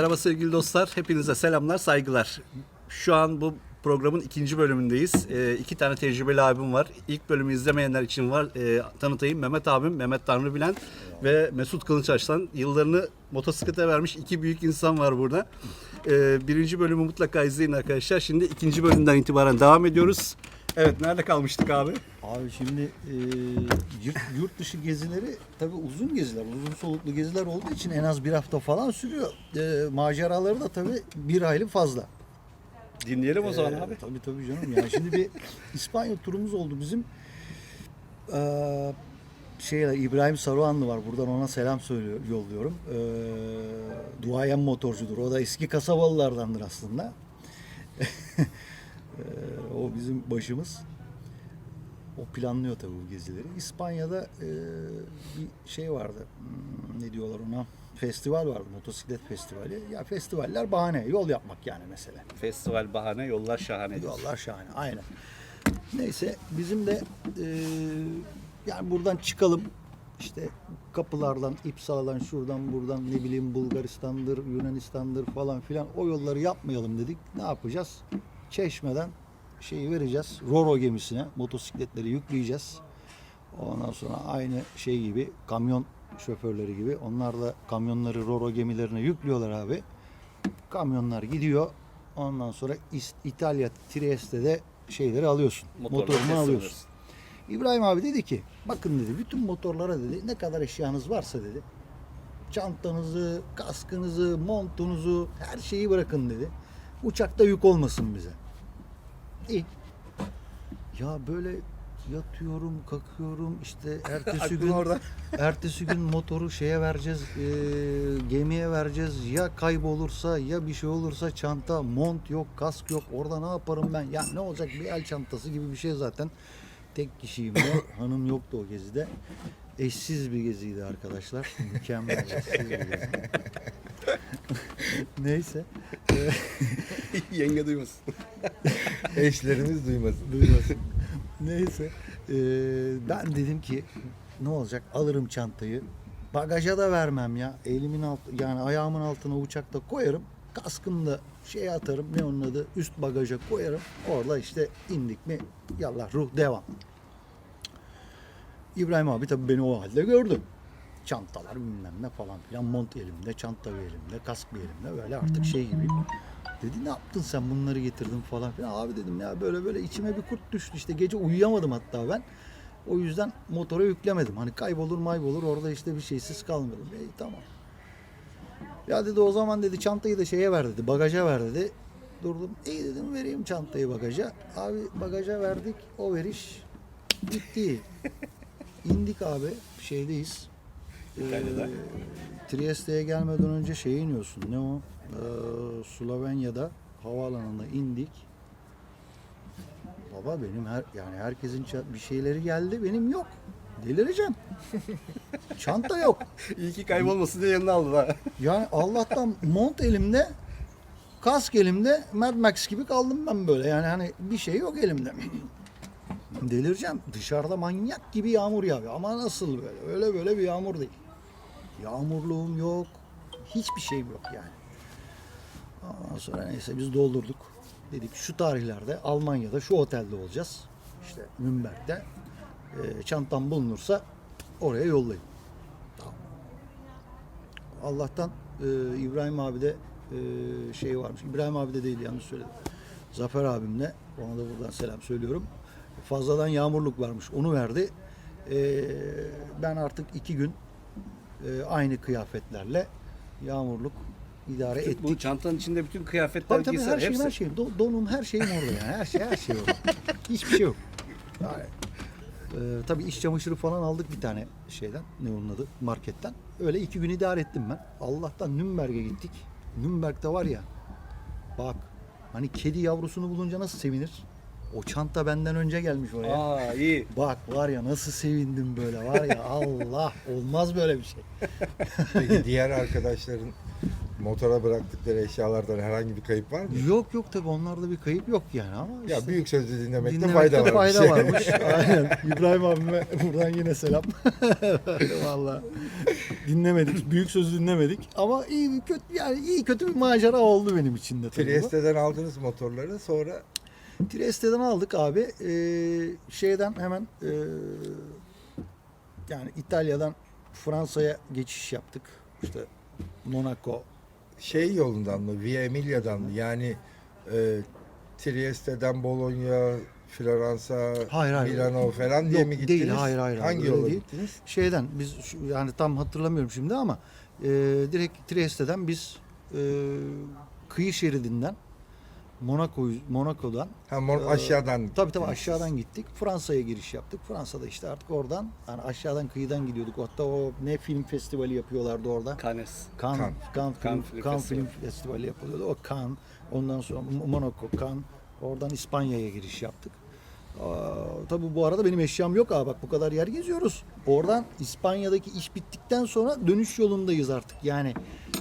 Merhaba sevgili dostlar. Hepinize selamlar, saygılar. Şu an bu programın ikinci bölümündeyiz. Ee, iki tane tecrübeli abim var. İlk bölümü izlemeyenler için var. Ee, tanıtayım. Mehmet abim, Mehmet Tanrıbilen ve Mesut Kılıçarslan. Yıllarını motosiklete vermiş iki büyük insan var burada. Ee, birinci bölümü mutlaka izleyin arkadaşlar. Şimdi ikinci bölümden itibaren devam ediyoruz. Evet, nerede kalmıştık abi? Abi şimdi e, yurt, yurt dışı gezileri tabii uzun geziler, uzun soluklu geziler olduğu için en az bir hafta falan sürüyor. E, maceraları da tabii bir aylık fazla. Dinleyelim o zaman Ee, abi. Tabii tabii canım. Yani şimdi bir İspanya turumuz oldu bizim. Ee, şey İbrahim Saruhanlı var. Buradan ona selam söylüyor, yolluyorum. Ee, duayen motorcudur. O da eski kasabalılardandır aslında. Ee, o bizim başımız. O planlıyor tabii bu gezileri. İspanya'da e, bir şey vardı. Hmm, ne diyorlar ona? Festival vardı. Motosiklet festivali. Ya festivaller bahane. Yol yapmak yani mesela. Festival bahane, yollar şahane. Yollar şahane. Aynen. Neyse bizim de e, yani buradan çıkalım. İşte kapılardan, İpsala'dan, şuradan, buradan ne bileyim Bulgaristan'dır, Yunanistan'dır falan filan o yolları yapmayalım dedik. Ne yapacağız? Çeşmeden şeyi vereceğiz. Roro gemisine motosikletleri yükleyeceğiz. Ondan sonra aynı şey gibi kamyon şoförleri gibi onlar da kamyonları Roro gemilerine yüklüyorlar abi. Kamyonlar gidiyor. Ondan sonra İtalya Trieste'de şeyleri alıyorsun. Motorları Motorunu alıyorsun. İbrahim abi dedi ki bakın dedi bütün motorlara dedi ne kadar eşyanız varsa dedi çantanızı, kaskınızı, montunuzu her şeyi bırakın dedi. Uçakta yük olmasın bize. İyi. Ya böyle yatıyorum, kalkıyorum işte ertesi gün orada. ertesi gün motoru şeye vereceğiz, e, gemiye vereceğiz. Ya kaybolursa ya bir şey olursa çanta, mont yok, kask yok. Orada ne yaparım ben? Ya ne olacak bir el çantası gibi bir şey zaten. Tek kişiyim de. Hanım yoktu o gezide. Eşsiz bir geziydi arkadaşlar. Mükemmel eşsiz bir gezi. Neyse. Yenge duymasın. Eşlerimiz duymasın. Duymasın. Neyse. Ee, ben dedim ki ne olacak alırım çantayı. Bagaja da vermem ya. Elimin alt yani ayağımın altına uçakta koyarım. Kaskımı da şeye atarım. Ne onun adı? Üst bagaja koyarım. Orada işte indik mi yallah ruh devam. İbrahim abi tabii beni o halde gördü. Çantalar bilmem ne falan filan. Mont elimde, çanta bir elimde, kask bir elimde. Böyle artık şey gibi. Dedi ne yaptın sen bunları getirdin falan filan. Abi dedim ya böyle böyle içime bir kurt düştü işte gece uyuyamadım hatta ben. O yüzden motora yüklemedim. Hani kaybolur maybolur orada işte bir şeysiz kalmadım. İyi tamam. Ya dedi o zaman dedi çantayı da şeye ver dedi bagaja ver dedi. Durdum iyi dedim vereyim çantayı bagaja. Abi bagaja verdik o veriş bitti. İndik abi şeydeyiz. İtalya'da. Ee, Trieste'ye gelmeden önce şeye iniyorsun. Ne o? Ee, Slovenya'da havaalanına indik. Baba benim her yani herkesin bir şeyleri geldi benim yok. Delireceğim. Çanta yok. İyi ki kaybolmasın diye yanına aldın ha. Yani Allah'tan mont elimde, kask elimde, Mad Max gibi kaldım ben böyle. Yani hani bir şey yok elimde. Delireceğim. Dışarıda manyak gibi yağmur yağıyor. Ama nasıl böyle? Öyle böyle bir yağmur değil. Yağmurluğum yok. Hiçbir şeyim yok yani. Ondan sonra neyse biz doldurduk. Dedik şu tarihlerde Almanya'da şu otelde olacağız. İşte Nürnberg'de. Ee, çantam bulunursa oraya yollayın. Allah'tan e, İbrahim abi de e, şey varmış. İbrahim abi de değil yanlış söyledim. Zafer abimle ona da buradan selam söylüyorum. Fazladan yağmurluk varmış. Onu verdi. E, ben artık iki gün e, aynı kıyafetlerle yağmurluk idare ettik. Bu çantanın içinde bütün kıyafetler, Tabii tabii her şeyim hepsi. her şeyim. Do- donum her şeyim orada yani. Her şey her şey orada. Hiçbir şey yok. Yani, e, tabii iş çamaşırı falan aldık bir tane şeyden. Ne onun adı? Marketten. Öyle iki gün idare ettim ben. Allah'tan Nürnberg'e gittik. Nürnberg'de var ya. Bak. Hani kedi yavrusunu bulunca nasıl sevinir? O çanta benden önce gelmiş oraya. Aa iyi. Bak var ya nasıl sevindim böyle var ya Allah olmaz böyle bir şey. Peki diğer arkadaşların motora bıraktıkları eşyalardan herhangi bir kayıp var mı? Yok yok tabii onlarda bir kayıp yok yani ama Ya işte büyük sözü dinlemekte, dinlemekte fayda fayda varmış. Aynen. İbrahim abime buradan yine selam. Vallahi dinlemedik. Büyük sözü dinlemedik ama iyi kötü yani iyi kötü bir macera oldu benim için de tabii. Trieste'den aldınız motorları sonra Trieste'den aldık abi. Ee, şeyden hemen ee, yani İtalya'dan Fransa'ya geçiş yaptık. İşte Monaco. şey yolundan mı? Via Emilia'dan mı? Yani e, Trieste'den Bologna, Floransa, Hayır, hayır. Milano falan diye Yok, mi gittiniz? değil, hayır, hayır, Hangi yola değil. gittiniz? Şeyden biz şu- yani tam hatırlamıyorum şimdi ama ee, direkt Trieste'den biz ee, kıyı şeridinden Monaco Monaco'dan Ha, Mon- Ee, aşağıdan. Tabii tabii aşağıdan gittik. Fransa'ya giriş yaptık. Fransa'da işte artık oradan yani aşağıdan kıyıdan gidiyorduk. Hatta o ne film festivali yapıyorlardı orada. Cannes. Cannes, Cannes. Cannes, Cannes film, Film Cannes Festivali. Film Festivali yapılıyordu. O Cannes, ondan sonra Monaco, Cannes, oradan İspanya'ya giriş yaptık. Aa, tabii bu arada benim eşyam yok abi bak bu kadar yer geziyoruz. Oradan İspanya'daki iş bittikten sonra dönüş yolundayız artık. Yani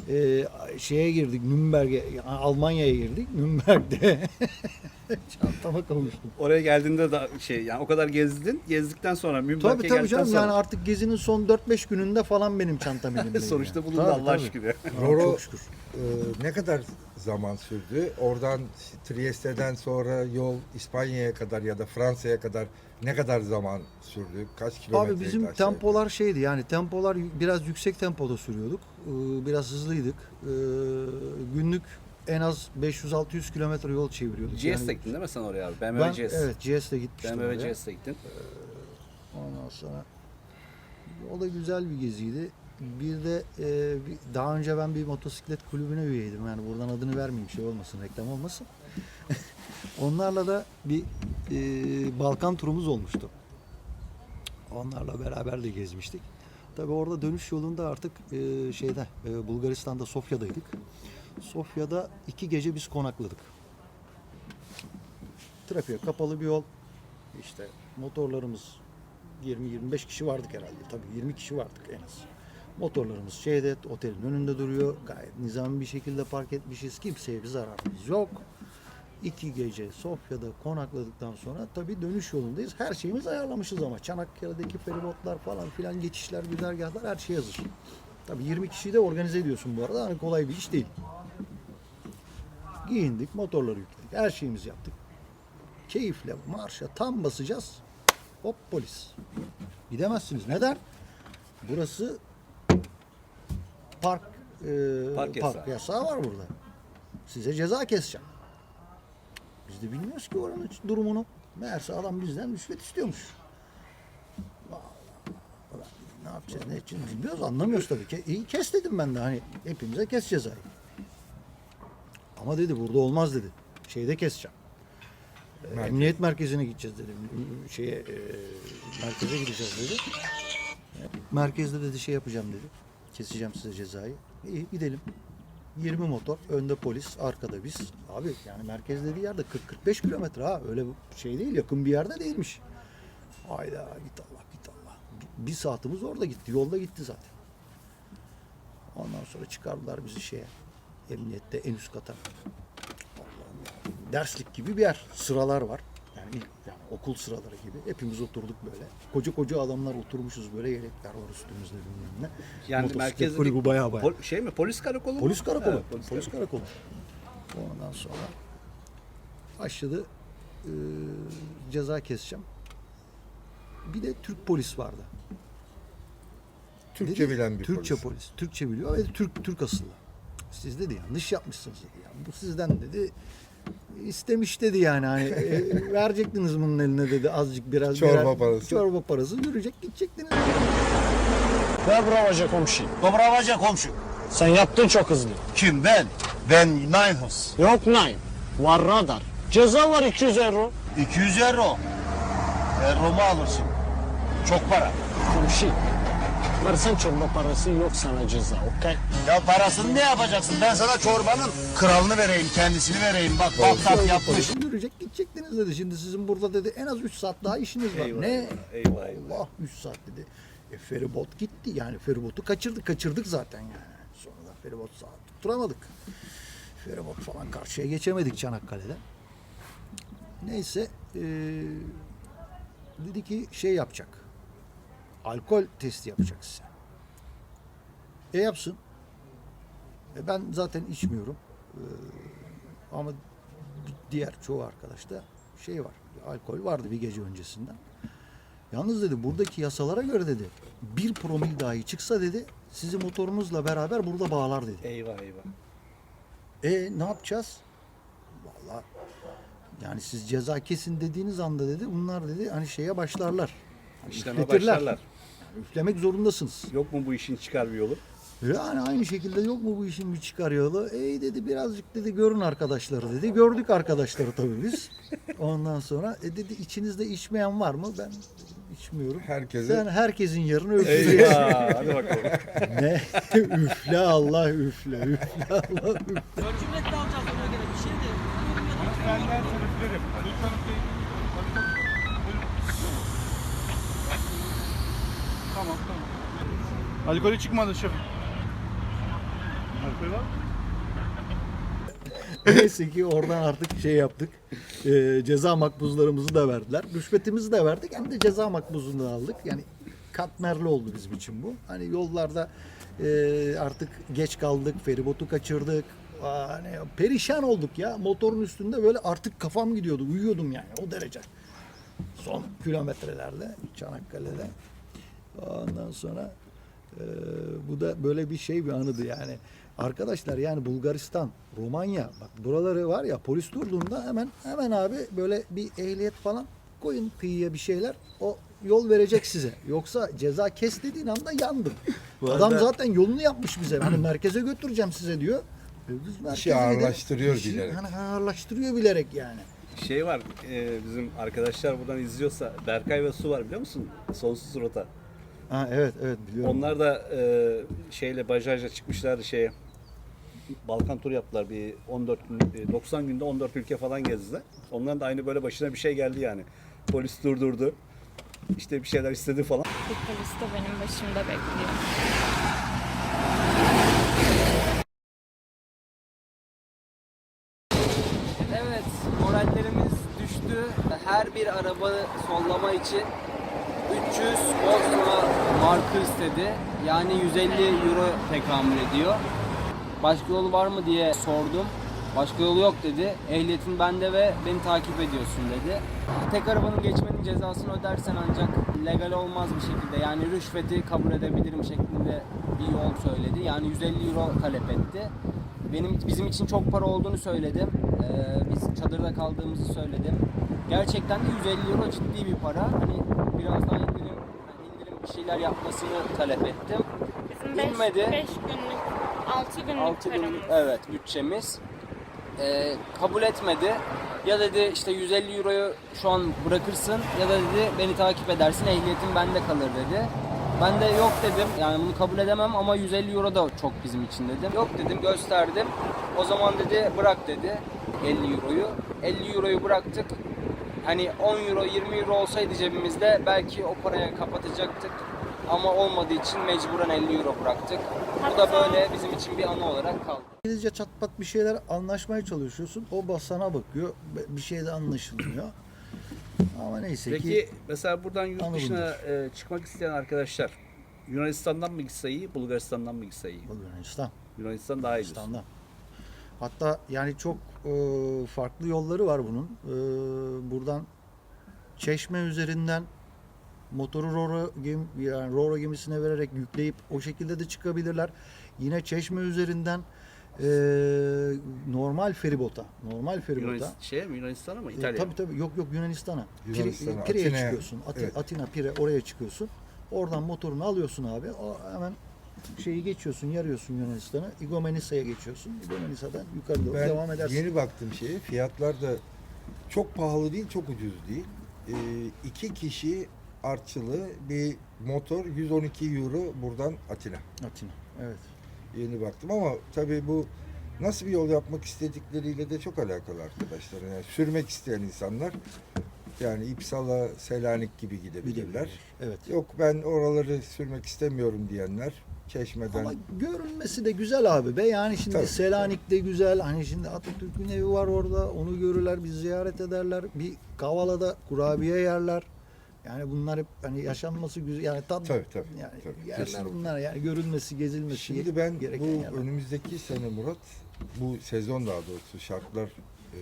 e, şeye girdik Nürnberg'e, yani Almanya'ya girdik. Nürnberg'de çantama kavuştum. Oraya geldiğinde da şey yani o kadar gezdin. Gezdikten sonra Münberg'e Tabii tabii geldikten canım sonra yani artık gezinin son 4-5 gününde falan benim çantam elimdeydi. sonuçta yani. bulundu Tabii, Allah tabii. şükür. Roro Çok şükür. e, ne kadar zaman sürdü? Oradan Trieste'den sonra yol İspanya'ya kadar ya da Fransa'ya kadar ne kadar zaman sürdü? Kaç kilometre? Abi bizim tempolar şeydi yani tempolar y- biraz yüksek tempoda sürüyorduk. Ee, Biraz hızlıydık. Ee, Günlük en az 500-600 kilometre yol çeviriyorduk. GS Yani gittin değil mi sen oraya abi? BMW ben, GS. evet GS'le gitmiştim BMW oraya. GS'le gittin. Ondan sonra o da güzel bir geziydi. Bir de e, bir- daha önce ben bir motosiklet kulübüne üyeydim. Yani buradan adını vermeyeyim şey olmasın, reklam olmasın. Onlarla da bir e, Balkan turumuz olmuştu. Onlarla beraber de gezmiştik. Tabii orada dönüş yolunda artık e, şeyde e, Bulgaristan'da Sofya'daydık. Sofya'da iki gece biz konakladık. Trafiğe kapalı bir yol. İşte motorlarımız 20-25 kişi vardık herhalde. Tabii 20 kişi vardık en az. Motorlarımız şeyde otelin önünde duruyor. Gayet nizami bir şekilde park etmişiz. Kimseye bir zararımız yok. İki gece Sofya'da konakladıktan sonra tabii dönüş yolundayız. Her şeyimiz ayarlamışız ama Çanakkale'deki feribotlar falan filan geçişler, güzergahlar her şey hazır. Tabii 20 kişiyi de organize ediyorsun bu arada. Hani kolay bir iş değil. Giyindik, motorları yükledik. Her şeyimizi yaptık. Keyifle marşa tam basacağız. Hop polis. Gidemezsiniz. Neden? Burası park e, Park yasağı. yasağı var burada. Size ceza keseceğim. Biz de bilmiyoruz ki oranın durumunu. Meğerse adam bizden rüşvet istiyormuş. Ne yapacağız, ne için bilmiyoruz, anlamıyoruz tabii ki. İyi kes dedim ben de hani hepimize kes cezayı. Ama dedi burada olmaz dedi. Şeyde keseceğim. Ee, Merkez. Emniyet merkezine gideceğiz dedim. Şeye e, merkeze gideceğiz dedi. Merkezde dedi şey yapacağım dedi. Keseceğim size cezayı. İyi gidelim. 20 motor, önde polis, arkada biz. Abi yani merkez dediği yerde 40-45 kilometre ha. Öyle şey değil, yakın bir yerde değilmiş. Hayda git Allah git Allah. Bir saatimiz orada gitti. Yolda gitti zaten. Ondan sonra çıkardılar bizi şeye. Emniyette en üst kata. Derslik gibi bir yer. Sıralar var. Yani, ilk- yani okul sıraları gibi. Hepimiz oturduk böyle. Koca koca adamlar oturmuşuz böyle yelekler var üstümüzde bilmem ne. Yani Motosiklet merkezde kulübü bayağı bayağı. Pol- şey mi? Polis karakolu mu? Polis karakolu. Evet, polis, polis karakolu. Ondan sonra başladı e, ceza keseceğim. Bir de Türk polis vardı. Türkçe Dedi, bilen bir Türkçe polis. polis. Türkçe biliyor ve Türk Türk asıllı. Siz dedi yanlış yapmışsınız dedi. Yani bu sizden dedi istemiş dedi yani hani e, verecektiniz bunun eline dedi azıcık biraz Çorba birer- parası. Çorba parası yürüyecek gidecektiniz. Ver bravaca komşu. Dobravaca komşu. Sen yaptın çok hızlı. Kim ben? Ben nine hız. Yok nine. Var radar. Ceza var 200 euro. 200 euro. Euro mu alırsın? Çok para. Komşu. Versen çorba parası yok sana ceza. Okey? Ya parasını ne yapacaksın? Ben sana çorbanın kralını vereyim, kendisini vereyim. Bak Bagdat yapmış. Yürüyecek gidecektiniz dedi. Şimdi sizin burada dedi en az 3 saat daha işiniz var. Eyvah, ne? eyvah. Allah 3 saat dedi. E feribot gitti. Yani feribotu kaçırdık. Kaçırdık zaten yani. Sonra da feribot saat tutturamadık. Feribot falan karşıya geçemedik Çanakkale'de. Neyse eee, dedi ki şey yapacak. Alkol testi yapacak size. E yapsın. E ben zaten içmiyorum. Eee, ama diğer çoğu arkadaşta şey var. Alkol vardı bir gece öncesinden. Yalnız dedi buradaki yasalara göre dedi bir promil dahi çıksa dedi sizi motorunuzla beraber burada bağlar dedi. Eyvah eyvah. E ne yapacağız? Vallahi yani siz ceza kesin dediğiniz anda dedi bunlar dedi hani şeye başlarlar. İşleme üfletirler. başlarlar. Üflemek zorundasınız. Yok mu bu işin çıkar bir yolu? Yani aynı şekilde yok mu bu işin bir çıkar yolu? Ey dedi birazcık dedi görün arkadaşları dedi. Gördük arkadaşları tabii biz. Ondan sonra e dedi içinizde içmeyen var mı? Ben içmiyorum. Herkese- Sen herkesin yerini öpüyorsun. Eyvah. Hadi bakalım. ne? üfle Allah üfle. Üfle Allah üfle. Cümletle alacağız ona göre bir şey de. Alkolü çıkmadı şefim. Alkol var mı? Neyse ki oradan artık şey yaptık. Ee, ceza makbuzlarımızı da verdiler. Rüşvetimizi de verdik. Hem de ceza makbuzunu da aldık. Yani katmerli oldu bizim için bu. Hani yollarda e, artık geç kaldık. Feribotu kaçırdık. Aa, Hani perişan olduk ya. Motorun üstünde böyle artık kafam gidiyordu. Uyuyordum yani o derece. Son kilometrelerde Çanakkale'de. Ondan sonra e, bu da böyle bir şey bir anıdı yani. Arkadaşlar yani Bulgaristan, Romanya bak buraları var ya polis durduğunda hemen hemen abi böyle bir ehliyet falan koyun kıyıya bir şeyler o yol verecek size. Yoksa ceza kes dediğin anda yandım. Adam zaten yolunu yapmış bize. Hani merkeze götüreceğim size diyor. E Biz merkeze gidelim. ağırlaştırıyor İşi bilerek. Hani ağırlaştırıyor bilerek yani. Şey var e, bizim arkadaşlar buradan izliyorsa Berkay ve Su var biliyor musun? Sonsuz rota. Ha evet evet biliyorum. Onlar da e, şeyle bajajla çıkmışlar şeye Balkan tur yaptılar bir 14 gün, e, 90 günde 14 ülke falan gezdiler. Onların da aynı böyle başına bir şey geldi yani. Polis durdurdu. İşte bir şeyler istedi falan. Bu polis de benim başımda bekliyor. Evet, morallerimiz düştü. Her bir araba sollama için 300 Bosna markı istedi. Yani 150 euro tekamül ediyor. Başka yolu var mı diye sordum. Başka yolu yok dedi. Ehliyetin bende ve beni takip ediyorsun dedi. Tek arabanın geçmenin cezasını ödersen ancak legal olmaz bir şekilde. Yani rüşveti kabul edebilirim şeklinde bir yol söyledi. Yani 150 euro talep etti. Benim bizim için çok para olduğunu söyledim. Ee, biz çadırda kaldığımızı söyledim. Gerçekten de 150 euro ciddi bir para. Hani biraz daha bir şeyler yapmasını talep ettim. Bizim 5 İnmedi. günlük, 6 günlük 6 paramız. günlük evet bütçemiz. Ee, kabul etmedi. Ya dedi işte 150 euroyu şu an bırakırsın ya da dedi beni takip edersin ehliyetin bende kalır dedi. Ben de yok dedim yani bunu kabul edemem ama 150 euro da çok bizim için dedim. Yok dedim gösterdim. O zaman dedi bırak dedi 50 euroyu. 50 euroyu bıraktık. Hani 10 euro 20 euro olsaydı cebimizde belki o paraya kapatacaktık. Ama olmadığı için mecburen 50 euro bıraktık. Bu da böyle bizim için bir anı olarak kaldı. İngilizce çat pat bir şeyler anlaşmaya çalışıyorsun. O basana bakıyor. Bir şey de anlaşılmıyor. Ama neyse ki Peki mesela buradan yurt dışına e, çıkmak isteyen arkadaşlar Yunanistan'dan mı gitse iyi, Bulgaristan'dan mı gitse iyi? bu Yunanistan. Daha iyi. diyorsun. Hatta yani çok e, farklı yolları var bunun. E, buradan Çeşme üzerinden motoru Roro, gem, yani Roro gemisine vererek yükleyip o şekilde de çıkabilirler. Yine Çeşme üzerinden e, normal feribota, normal feribota. Yunanistan, şey mi Yunanistan'a mı? E, İtalya. tabii tabii yok yok Yunanistan'a. Yunanistan'a, Pire'ye Atina'ya. çıkıyorsun. Ati- Evet. Atina, Pire oraya çıkıyorsun. Oradan motorunu alıyorsun abi. O hemen şeyi geçiyorsun, yarıyorsun Yunanistan'a. Igomenisa'ya geçiyorsun. Igomenisa'dan yukarı doğru Ben devam edersin. yeni baktım şeye. Fiyatlar da çok pahalı değil, çok ucuz değil. Ee, iki kişi artçılı bir motor 112 euro buradan Atina. Atina. Evet. Yeni baktım ama tabii bu nasıl bir yol yapmak istedikleriyle de çok alakalı arkadaşlar. Yani sürmek isteyen insanlar yani İpsala, Selanik gibi gidebilirler. Evet. Yok ben oraları sürmek istemiyorum diyenler Çeşmeden. Ama görünmesi de güzel abi be. Yani şimdi Tabii. Selanik de güzel. Hani şimdi Atatürk'ün evi var orada. Onu görürler, bir ziyaret ederler. Bir Kavala'da kurabiye yerler. Yani bunlar hep hani yaşanması güzel. Yani tat Tabii, tabii, yani tabii, yerler kesinlikle. bunlar yani görülmesi, gezilmesi Şimdi ben gereken bu yerler. önümüzdeki sene Murat, bu sezon daha doğrusu şartlar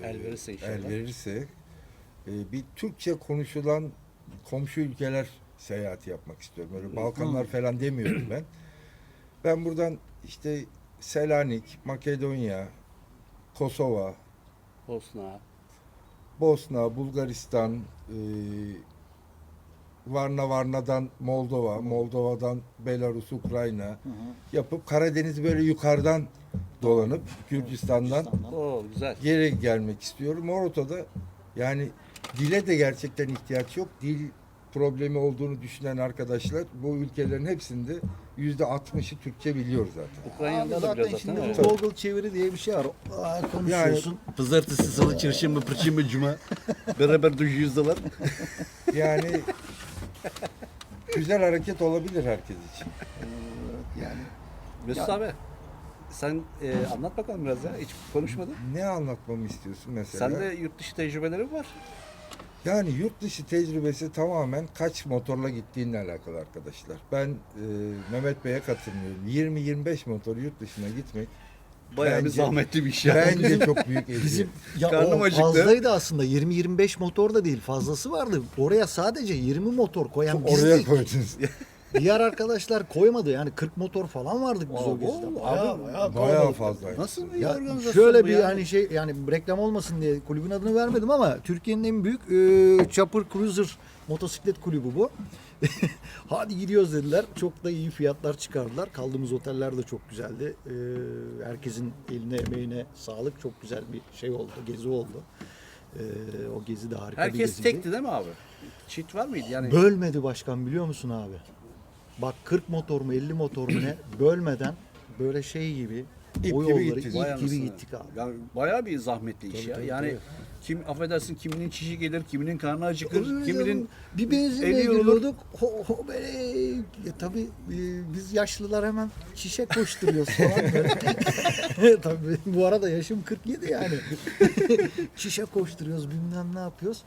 e, El verirse inşallah. el verirse, e, bir Türkçe konuşulan komşu ülkeler seyahati yapmak istiyorum. Öyle Balkanlar falan demiyorum ben. Ben buradan işte Selanik, Makedonya, Kosova, Bosna. Bosna, Bulgaristan, e, Varna Varna'dan Moldova, Moldova'dan Belarus, Ukrayna yapıp Karadeniz'i böyle yukarıdan dolanıp Gürcistan'dan Oo güzel. geri gelmek istiyorum. Ortada yani dile de gerçekten ihtiyaç yok. Dil problemi olduğunu düşünen arkadaşlar bu ülkelerin hepsinde yüzde 60'ı Türkçe biliyor zaten. Abi Ukrayna'da da zaten biraz şimdi zaten. bu Google çeviri diye bir şey var. Aa, konuşuyorsun. Pazartesi, salı, çarşamba, perşembe, cuma. Beraber yüzdeler. Yani güzel hareket olabilir herkes için. Yani Mesut abi sen e, anlat bakalım biraz ya. Hiç konuşmadın. Ne anlatmamı istiyorsun mesela? Sende yurt dışı tecrübelerin var. Yani yurt dışı tecrübesi tamamen kaç motorla gittiğinle alakalı arkadaşlar. Ben e, Mehmet Bey'e katılmıyorum. 20-25 motor yurt dışına gitmek Bayağı bir Bence- zahmetli bir iş ya. bence çok büyük eziyet. Bizim ya Karnım o acıktı. fazlaydı aslında 20-25 motor da değil fazlası vardı. Oraya sadece 20 motor koyan Oraya bizdik. koydunuz. Diğer arkadaşlar koymadı yani 40 motor falan vardık biz o gezide. Bayağı, abi, bayağı Bayağı kalabalık. fazlaydı. Nasıl bir Ya organizasyon şöyle bu bir ya? hani şey yani reklam olmasın diye kulübün adını vermedim ama Türkiye'nin en büyük e, Chopper Cruiser motosiklet kulübü bu. Hadi gidiyoruz dediler. Çok da iyi fiyatlar çıkardılar. Kaldığımız oteller de çok güzeldi. E, herkesin eline emeğine sağlık. Çok güzel bir şey oldu. Gezi oldu. E, o gezi de harika bir Herkes geziydi. tekti değil mi abi? Çift var mıydı yani? Bölmedi başkan biliyor musun abi? Bak 40 motor mu 50 motor mu ne? Bölmeden böyle şey gibi İp o gibi yolları gittiniz. ip Vay gibi anasını. gittik abi. Yani bayağı bir zahmetli iş Tabii, ya. tabii, yani kim affedersin kiminin çişi gelir, kiminin karnı acıkır, Öyle kiminin bir benzinle eli yorulur. giriyorduk. Ho, ho böyle e, tabii e, biz yaşlılar hemen şişe koşturuyoruz falan böyle. tabii bu arada yaşım 47 yani. şişe koşturuyoruz bilmem ne yapıyoruz.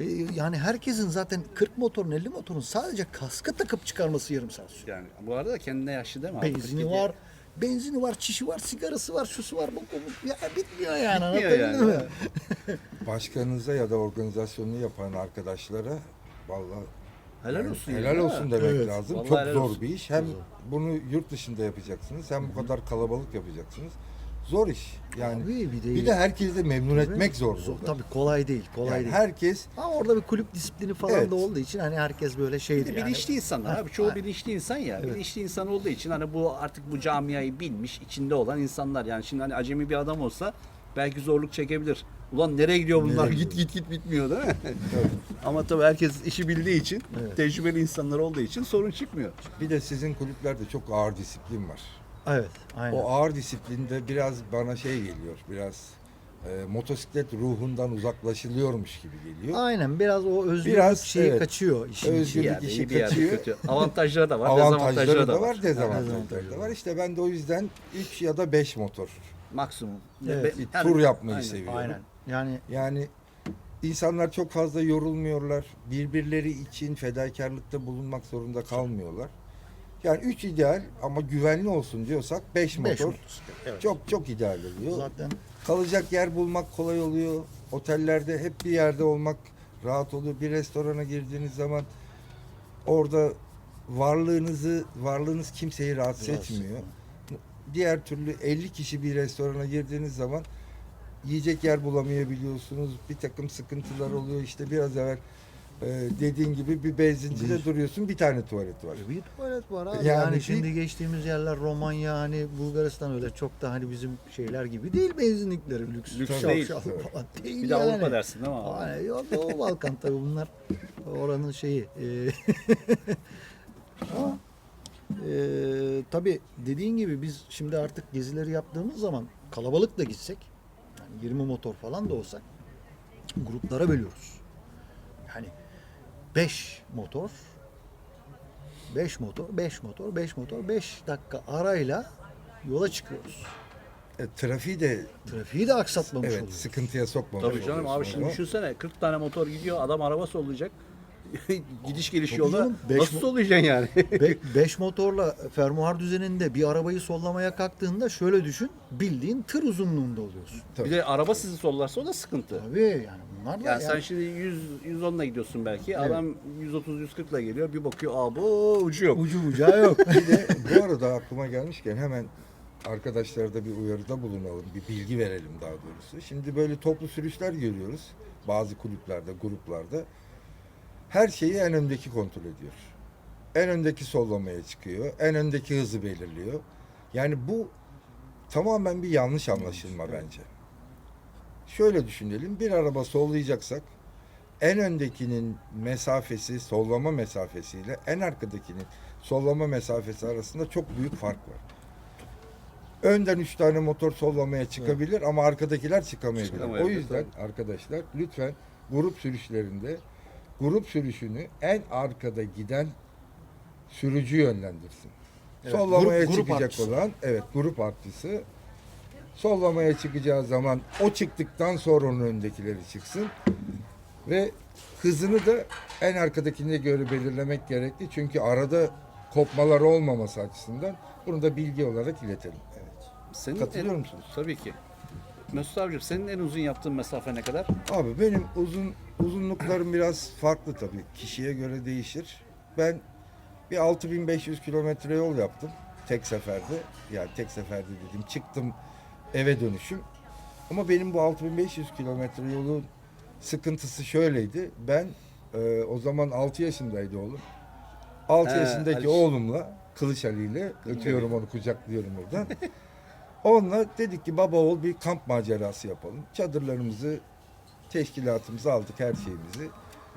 E, yani herkesin zaten 40 motorun 50 motorun sadece kaskı takıp çıkarması yarım saat sürüyor. yani bu arada kendine yaşlı değil mi? abi? Benzini 47. var. Benzini var, çişi var, sigarası var, şusu var, bu, bu, bu. Ya bitmiyor yani. Bitmiyor anlatabildim yani. mi? Başkanınıza ya da organizasyonunu yapan arkadaşlara vallahi Helal olsun. helal ya. olsun demek Evet. lazım. Vallahi Çok helal zor olsun. bir iş. Hem bunu yurt dışında yapacaksınız hem bu kadar kalabalık yapacaksınız. Zor iş. Yani Tabii, bir de- bir de herkesi de memnun etmek zor. Zor, burada. tabii kolay değil, kolay Yani değil. herkes Ama orada bir kulüp disiplini falan Evet. da olduğu için hani herkes böyle Bir şeydi de yani. bilinçli insanlar abi. Çoğu bilinçli insan ya. Evet. Bilinçli insan olduğu için hani bu artık bu camiayı bilmiş, içinde olan insanlar. Yani şimdi hani acemi bir adam olsa belki zorluk çekebilir. Ulan nereye gidiyor bunlar? Nereye git git git bitmiyor değil mi? Ama tabii herkes işi bildiği için, Evet. tecrübeli insanlar olduğu için sorun çıkmıyor. bir de sizin kulüplerde çok ağır disiplin var. Evet, aynen. O ağır disiplinde biraz bana şey geliyor. Biraz e, motosiklet ruhundan uzaklaşılıyormuş gibi geliyor. Aynen biraz o özgürlük Biraz, şeyi evet. kaçıyor işin Bir Özgürlük içine. yerde işi iyi bir yerde kaçıyor. kötü. Avantajları da var, Avantajları dezavantajları da da var, dezavantajları da var. İşte ben de o yüzden 3 ya da 5 motor Maksimum. Evet. Be- tur yapmayı aynen. seviyorum. Aynen. Yani Yani insanlar çok fazla yorulmuyorlar. Birbirleri için fedakarlıkta bulunmak zorunda kalmıyorlar. Yani 3 ideal ama güvenli olsun diyorsak 5 beş motor. Evet. çok çok ideal oluyor. Zaten Kalacak yer bulmak kolay oluyor. Otellerde hep bir yerde olmak rahat oluyor. Bir restorana girdiğiniz zaman orada varlığınızı varlığınız kimseyi rahatsız, Rahatsız etmiyor. Diğer türlü 50 kişi bir restorana girdiğiniz zaman yiyecek yer bulamayabiliyorsunuz. Bir takım sıkıntılar oluyor. İşte biraz evvel e, dediğin gibi bir benzincide Bir- duruyorsun. Bir tane tuvalet var. bir tuvalet var abi. Yani, Yani bir- şimdi geçtiğimiz yerler Romanya hani Bulgaristan öyle çok da hani bizim şeyler gibi değil benzinlikleri lüks. Lüks şapşal değil. falan değil Bir de yani. Avrupa dersin değil mi abi? Aynen. Yok Doğu Balkan tabii bunlar oranın şeyi. E, ama e, tabii dediğin gibi biz şimdi artık gezileri yaptığımız zaman kalabalık da gitsek yani 20 motor falan da olsak gruplara bölüyoruz. Yani 5 motor 5 motor, 5 motor, 5 motor, 5 dakika arayla yola çıkıyoruz. E, trafiği de Trafiği de aksatmamış evet oluyoruz. sıkıntıya sokmamış Tabii canım abi şimdi düşünsene 40 tane motor gidiyor adam araba sollayacak. Gidiş geliş yolda nasıl sollayacaksın yani? 5 motorla fermuar düzeninde bir arabayı sollamaya kalktığında şöyle düşün. Bildiğin tır uzunluğunda oluyorsun. Tabii. bir de araba sizi sollarsa o da sıkıntı. Tabii yani bunlar da Yani yani sen şimdi 100 110'la gidiyorsun belki. Adam 130 140'la geliyor. Bir bakıyor abo ucu yok. ucu bucağı yok. Bir de bu arada aklıma gelmişken hemen arkadaşlara da bir uyarıda bulunalım, bir bilgi verelim daha doğrusu. Şimdi böyle toplu sürüşler görüyoruz bazı kulüplerde, gruplarda. Her şeyi en öndeki kontrol ediyor. En öndeki sollamaya çıkıyor, en öndeki hızı belirliyor. Yani bu tamamen bir yanlış anlaşılma bence. Şöyle düşünelim, bir araba sollayacaksak en öndekinin mesafesi, sollama mesafesiyle en arkadakinin sollama mesafesi arasında çok büyük fark var. Önden üç tane motor sollamaya çıkabilir ama arkadakiler çıkamayabilir. Çıkamayabilir, O yüzden arkadaşlar lütfen grup sürüşlerinde grup sürüşünü en arkada giden sürücü yönlendirsin. Evet, sollamaya grup- grup çıkacak artçısı. olan evet grup artçısı sollamaya çıkacağı zaman o çıktıktan sonra onun önündekileri çıksın ve hızını da en arkadakine göre belirlemek gerekli. Çünkü arada kopmalar olmaması açısından bunu da bilgi olarak iletelim. Senin Katılıyor en- musunuz? Tabii ki. Mesut abicim senin en uzun yaptığın mesafe ne kadar? Abi benim uzun uzunluklarım biraz farklı tabii. Kişiye göre değişir. Ben bir 6500 kilometre yol yaptım tek seferde. Yani tek seferde dedim çıktım eve dönüşüm. Ama benim bu 6500 kilometre yolun sıkıntısı şöyleydi. Ben e, o zaman 6 yaşındaydı oğlum. 6 He, yaşındaki Ali- oğlumla Kılıç Ali ile öpüyorum onu kucaklıyorum buradan. Onunla dedik ki baba oğul bir kamp macerası yapalım. Çadırlarımızı, teşkilatımızı aldık her şeyimizi.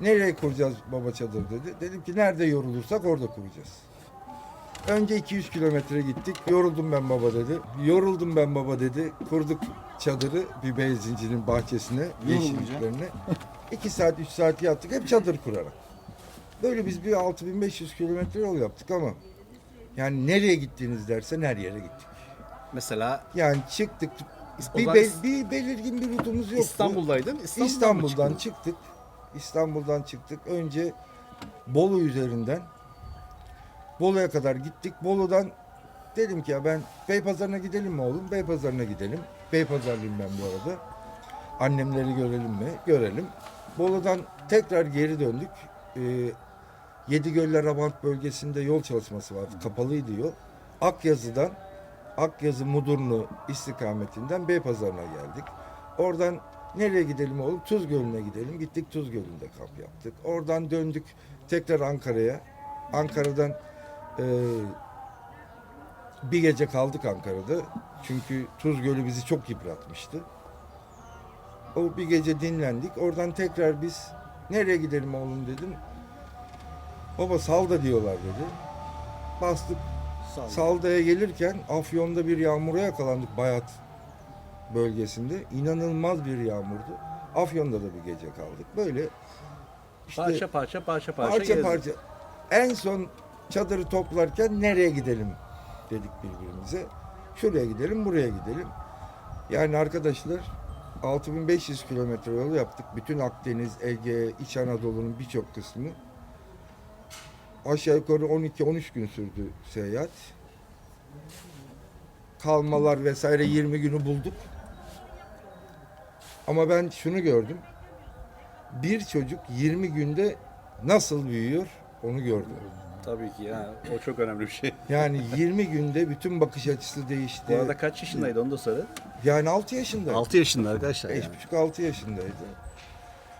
Nereye kuracağız baba çadır dedi. Dedim ki nerede yorulursak orada kuracağız. Önce 200 kilometre gittik. Yoruldum ben baba dedi. Yoruldum ben baba dedi. Kurduk çadırı bir benzincinin bahçesine, yeşilliklerine. 2 saat, 3 saat yattık. Hep çadır kurarak. Böyle biz bir 6500 kilometre yol yaptık ama yani nereye gittiniz dersen her yere gittik. Mesela Yani çıktık. O Bir, zaman İs- bir belirgin bir rutumuz yoktu. İstanbul'daydın. İstanbul'dan, mı İstanbul'dan çıktın? çıktık. İstanbul'dan çıktık. Önce Bolu üzerinden Bolu'ya kadar gittik. Bolu'dan dedim ki ya ben Beypazarı'na gidelim mi oğlum? Beypazarı'na gidelim. Beypazarlıyım ben bu arada. Annemleri görelim mi? Görelim. Bolu'dan tekrar geri döndük. Ee, Yedigöller Abant bölgesinde yol çalışması vardı. Kapalıydı yol. Akyazı'dan Akyazı Mudurnu istikametinden Beypazarı'na geldik. Oradan nereye gidelim oğlum? Tuz Gölü'ne gidelim. Gittik Tuz Gölü'nde kamp yaptık. Oradan döndük tekrar Ankara'ya. Ankara'dan e, bir gece kaldık Ankara'da. Çünkü Tuz Gölü bizi çok yıpratmıştı. O bir gece dinlendik. Oradan tekrar biz nereye gidelim oğlum dedim. Baba Salda diyorlar dedi. Bastık Salda'ya gelirken Afyon'da bir yağmura yakalandık Bayat bölgesinde. İnanılmaz bir yağmurdu. Afyon'da da bir gece kaldık. Böyle işte Parça parça parça parça, parça parça. En son çadırı toplarken nereye gidelim dedik birbirimize. Şuraya gidelim, buraya gidelim. Yani arkadaşlar 6500 kilometre yolu yaptık. Bütün Akdeniz, Ege, İç Anadolu'nun birçok kısmı. Aşağı yukarı 12-13 gün sürdü seyahat. Kalmalar vesaire 20 günü bulduk. Ama ben şunu gördüm. Bir çocuk 20 günde nasıl büyüyor onu gördüm. Tabii ki ya. O çok önemli bir şey. Yani 20 günde bütün bakış açısı değişti. Bu arada kaç yaşındaydı onu da söyle. Yani 6 yaşında. 6 yaşında arkadaşlar. yani. 5,5-6 yaşındaydı.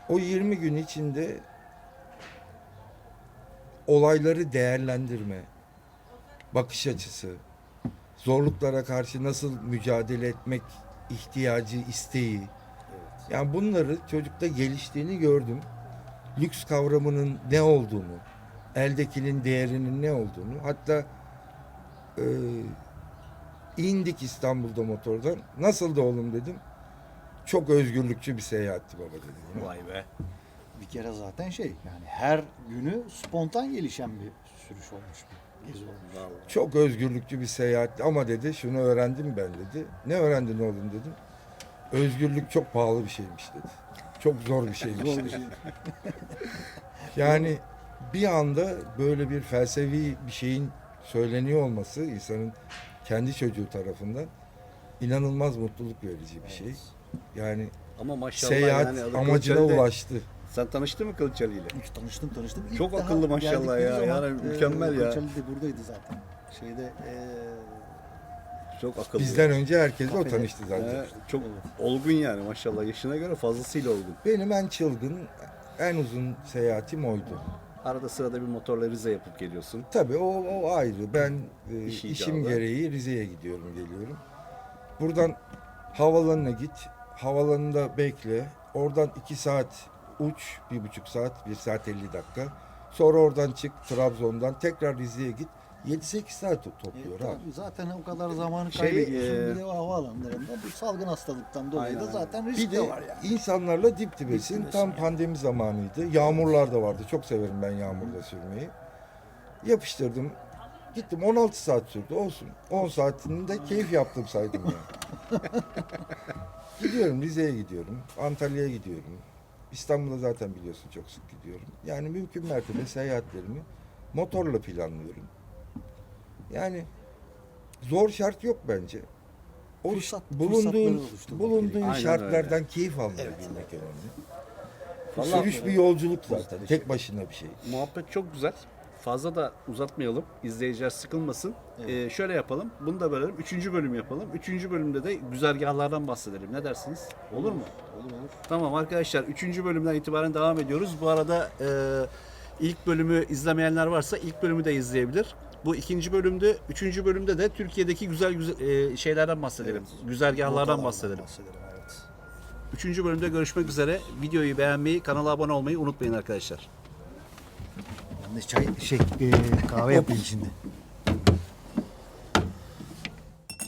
O 20 gün içinde olayları değerlendirme, bakış açısı, zorluklara karşı nasıl mücadele etmek ihtiyacı, isteği. Yani bunları çocukta geliştiğini gördüm. Lüks kavramının ne olduğunu, eldekinin değerinin ne olduğunu. Hatta e, indik İstanbul'da motordan. Nasıl da oğlum dedim. Çok özgürlükçü bir seyahatti baba dedi. Vay be. Bir kere zaten şey yani her günü spontan gelişen bir sürüş olmuş bu. Gezi olmuş. Çok özgürlükçü bir seyahat ama dedi şunu öğrendim ben dedi. Ne öğrendin oğlum dedim. Özgürlük çok pahalı bir şeymiş dedi. Çok zor bir şeymiş dedi. Yani bir anda böyle bir felsefi bir şeyin söyleniyor olması insanın kendi çocuğu tarafından inanılmaz mutluluk verici bir şey. Yani Ama maşallah seyahat yani amacına ulaştı. Sen tanıştın mı Kılıçdaroğlu ile? Hiç tanıştım tanıştım. İlk Çok daha akıllı maşallah geldikleri ya. zaman, Yani mükemmel ya. Koçali de buradaydı zaten. Şeyde eee Çok akıllı. Bizden önce herkesle o Kafede. tanıştı zaten. Ee, çok olgun yani maşallah. Yaşına göre fazlasıyla olgun. Benim en çılgın, en uzun seyahatim oydu. Arada sırada bir motorla Rize yapıp geliyorsun. Tabii o, o ayrı. Ben e, İş işim icabı. gereği Rize'ye gidiyorum, geliyorum. Buradan havalanına git, havalanında bekle. Oradan iki saat uç, bir buçuk saat, bir saat 50 dakika. Sonra oradan çık Trabzon'dan tekrar Rize'ye git. 7-8 saat to- topluyor E, abi. zaten o kadar zamanı Şey, kaybediyorsun. e, bir de havaalanlarında bu salgın hastalıktan dolayı Aynen, da zaten risk Bir de de var yani. insanlarla dip dibesin. dibesin Tam yani. pandemi zamanıydı. Yağmurlar da vardı. Çok severim ben yağmurda sürmeyi. Yapıştırdım. Gittim 16 saat sürdü. Olsun. 10 saatinde keyif yaptım saydım yani. gidiyorum Rize'ye gidiyorum. Antalya'ya gidiyorum. İstanbul'a zaten biliyorsun çok sık gidiyorum. Yani mümkün mertebe seyahatlerimi motorla planlıyorum. Yani zor şart yok bence. O Fırsat- bulunduğun bulunduğun. Aynen şartlardan keyif almayı bilmek önemli. Vallahi- Sürüş bir yolculuk zaten. Tek başına bir şey. Muhabbet çok güzel. Fazla da uzatmayalım. İzleyiciler sıkılmasın. Ee, şöyle yapalım. Bunu da bölelim. Üçüncü bölüm yapalım. Üçüncü bölümde de güzergahlardan bahsedelim. Ne dersiniz? Olur mu? Olur olur. Tamam arkadaşlar. Üçüncü bölümden itibaren devam ediyoruz. Bu arada e, ilk bölümü izlemeyenler varsa ilk bölümü de izleyebilir. Bu ikinci bölümde, üçüncü bölümde de Türkiye'deki güzel güzel e, şeylerden bahsedelim. Güzergahlardan Rotalardan bahsedelim. bahsedelim evet. Üçüncü bölümde görüşmek üzere. Videoyu beğenmeyi, kanala abone olmayı unutmayın arkadaşlar. Ben de çay şey eee, kahve yapayım şimdi.